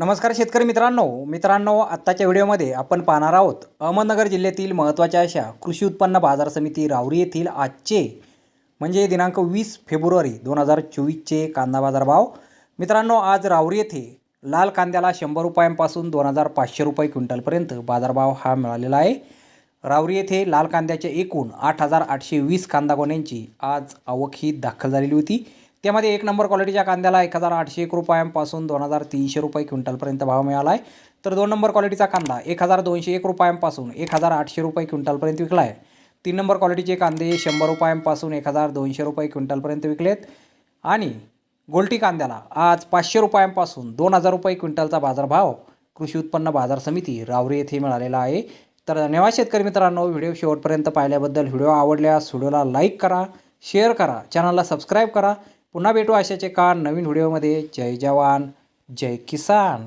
नमस्कार शेतकरी मित्रांनो. मित्रांनो आत्ताच्या व्हिडिओमध्ये आपण पाहणार आहोत अहमदनगर जिल्ह्यातील महत्त्वाच्या अशा कृषी उत्पन्न बाजार समिती रावरी येथील आजचे म्हणजे दिनांक वीस फेब्रुवारी दोन हजार चोवीसचे कांदा बाजार भाव मित्रांनो आज रावरी येथे लाल कांद्याला शंभर रुपयांपासून दोन हजार पाचशे रुपये क्विंटलपर्यंत बाजारभाव हा मिळालेला आहे. रावरी येथे लाल कांद्याचे एकूण आठ हजार आठशे वीस कांदा गोण्यांची आज आवक ही दाखल झालेली होती. त्यामध्ये एक नंबर क्वालिटीच्या कांद्याला एक हजार आठशे एक रुपयांपासून दोन हजार तीनशे रुपये क्विंटलपर्यंत भाव मिळाला आहे तर दोन नंबर क्वालिटीचा कांदा एक हजार दोनशे एक रुपयांपासून एक हजार आठशे रुपये क्विंटलपर्यंत विकला आहे तीन नंबर क्वालिटीचे कांदे शंभर रुपयांपासून एक हजार दोनशे रुपये क्विंटलपर्यंत विकलेत. आणि गोल्टी कांद्याला आज पाचशे रुपयांपासून दोन हजार रुपये क्विंटलचा बाजारभाव कृषी उत्पन्न बाजार समिती रावरी येथे मिळालेला आहे. तर धन्यवाद शेतकरी मित्रांनो व्हिडिओ शेवटपर्यंत पाहिल्याबद्दल व्हिडिओ आवडल्यास व्हिडिओला लाईक करा शेअर करा चॅनलला सबस्क्राईब करा. पुन्हा भेटू अशाचे का नवीन व्हिडिओमध्ये. जय जवान जय किसान.